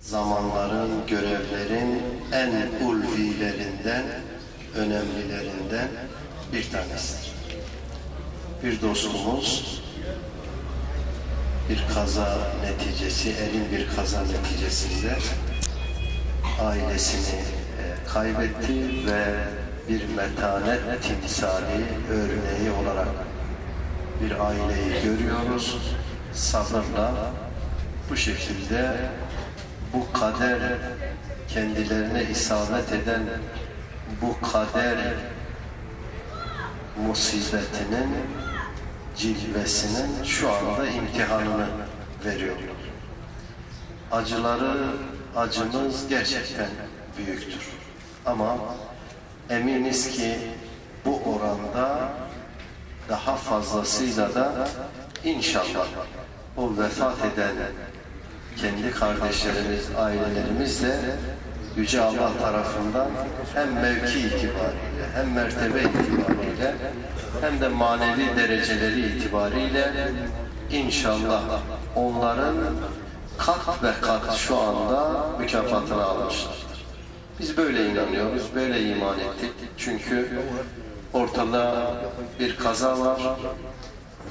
zamanların, görevlerin en ulvilerinden, önemlilerinden bir tanesidir. Bir dostumuz bir kaza neticesi, elin bir kaza neticesinde ailesini e, kaybetti ve bir metanet timsali, örneği olarak bir aileyi görüyoruz. Sabırla bu şekilde bu kader kendilerine isabet eden bu kader musibetinin cilvesinin şu anda imtihanını veriyorlar. Acıları, acımız gerçekten büyüktür. Ama eminiz ki bu oranda daha fazlasıyla da inşallah o vefat eden kendi kardeşlerimiz, ailelerimiz de Yüce Allah tarafından hem mevki itibariyle hem mertebe itibariyle hem de manevi dereceleri itibariyle inşallah onların kat ve kat şu anda mükafatını almışlardır. Biz böyle inanıyoruz, böyle iman ettik. Çünkü ortada bir kaza var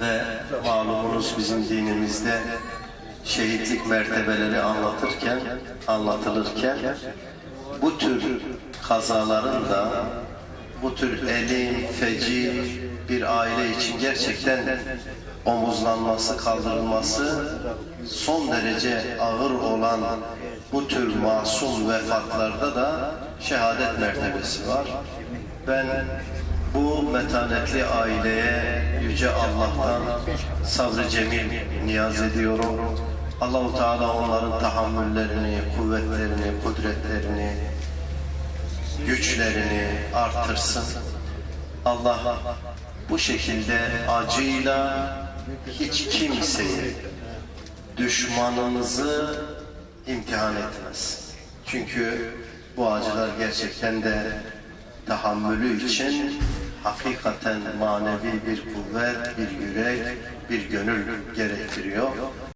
ve malumunuz bizim dinimizde şehitlik mertebeleri anlatırken, anlatılırken bu tür kazaların da bu tür elim, feci bir aile için gerçekten omuzlanması, kaldırılması son derece ağır olan bu tür masum vefatlarda da şehadet mertebesi var. Ben bu metanetli aileye Yüce Allah'tan sabrı cemil niyaz ediyorum. Allahu Teala onların tahammüllerini, kuvvetlerini, kudretlerini, güçlerini artırsın. Allah bu şekilde acıyla hiç kimseyi düşmanımızı imtihan etmez. Çünkü bu acılar gerçekten de tahammülü için hakikaten manevi bir kuvvet, bir yürek, bir gönül gerektiriyor.